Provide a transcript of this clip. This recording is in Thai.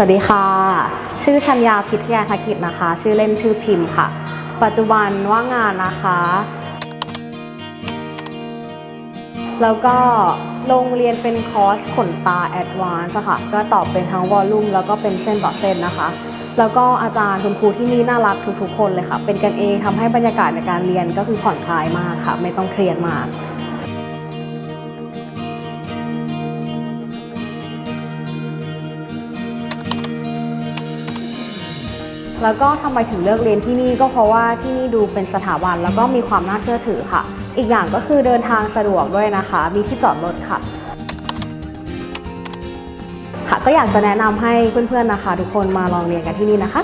สวัสดีค่ะ ชื่อชัญญาพิทยาธกิจนะคะ ชื่อเล่นชื่อพิมพ์ค่ะ ปัจจุบันว่างงานนะคะ แล้วก็โรงเรียนเป็นคอร์สขนตาแอดวานซ์ค่ะ ก็ตอบเป็นทั้งวอลลุ่มแล้วก็เป็นเส้นต่อเส้นนะคะ แล้วก็อาจารย์คุณครูที่นี่น่ารักทุกๆคนเลยค่ะ เป็นกันเองทำให้บรรยากาศในการเรียนก็คือผ่อนคลายมากค่ะ ไม่ต้องเครียดมาก แล้วก็ทำไมถึงเลือกเรียนที่นี่ก็เพราะว่าที่นี่ดูเป็นสถาบันแล้วก็มีความน่าเชื่อถือค่ะ อีกอย่างก็คือเดินทางสะดวกด้วยนะคะ มีที่จอดรถค่ะ ค่ะ ก็อยากจะแนะนำให้เพื่อนๆนะคะ ทุกคนมาลองเรียนกันที่นี่นะคะ